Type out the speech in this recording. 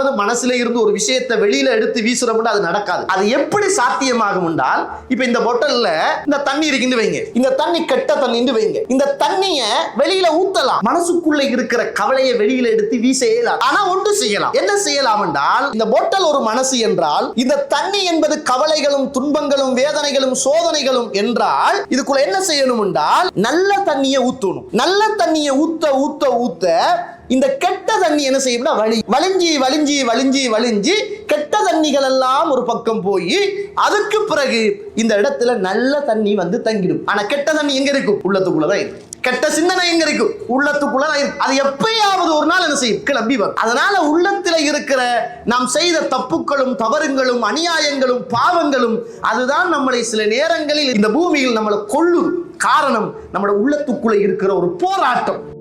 ஏதாவது மனசுல இருந்து ஒரு விஷயத்தை வெளியில எடுத்து வீசுறோம்னா அது நடக்காது. அது எப்படி சாத்தியமாகும் என்றால் இப்ப இந்த பொட்டல்ல இந்த தண்ணி இருக்குன்னு வைங்க. இந்த தண்ணி கெட்ட தண்ணின்னு வைங்க. இந்த தண்ணிய வெளியில ஊத்தலாம். மனசுக்குள்ள இருக்கிற கவலையை வெளியில எடுத்து வீச இயலாது ஆனா ஒன்று செய்யலாம். என்ன செய்யலாம் என்றால் இந்த பொட்டல் ஒரு மனசு என்றால் இந்த தண்ணி என்பது கவலைகளும் துன்பங்களும் வேதனைகளும் சோதனைகளும் என்றால் இதுக்குள்ள என்ன செய்யணும் என்றால் நல்ல தண்ணியை ஊத்தணும். நல்ல தண்ணியை ஊத்த ஊத்த ஊத்த இந்த கெட்ட தண்ணி என்ன செய்யும்னா வழி வலிஞ்சி வலிஞ்சி வலிஞ்சி வலிஞ்சி கெட்ட தண்ணிகள் எல்லாம் ஒரு பக்கம் போய் அதுக்கு பிறகு இந்த இடத்துல நல்ல தண்ணி வந்து தங்கிடும். ஆனா கெட்ட தண்ணி எங்க இருக்கும்? உள்ளத்துக்குள்ளதான் இருக்கு கெட்ட சிந்தனை எங்க இருக்கும்? உள்ளத்துக்குள்ள அது எப்பயாவது ஒரு நாள் என்ன செய்யும்? கிளம்பி வரும். அதனால உள்ளத்துல இருக்கிற நாம் செய்த தப்புக்களும் தவறுங்களும் அநியாயங்களும் பாவங்களும் அதுதான் நம்மளை சில நேரங்களில் இந்த பூமியில் நம்மளை கொள்ளும் காரணம். நம்மளோட உள்ளத்துக்குள்ள இருக்கிற ஒரு போராட்டம்.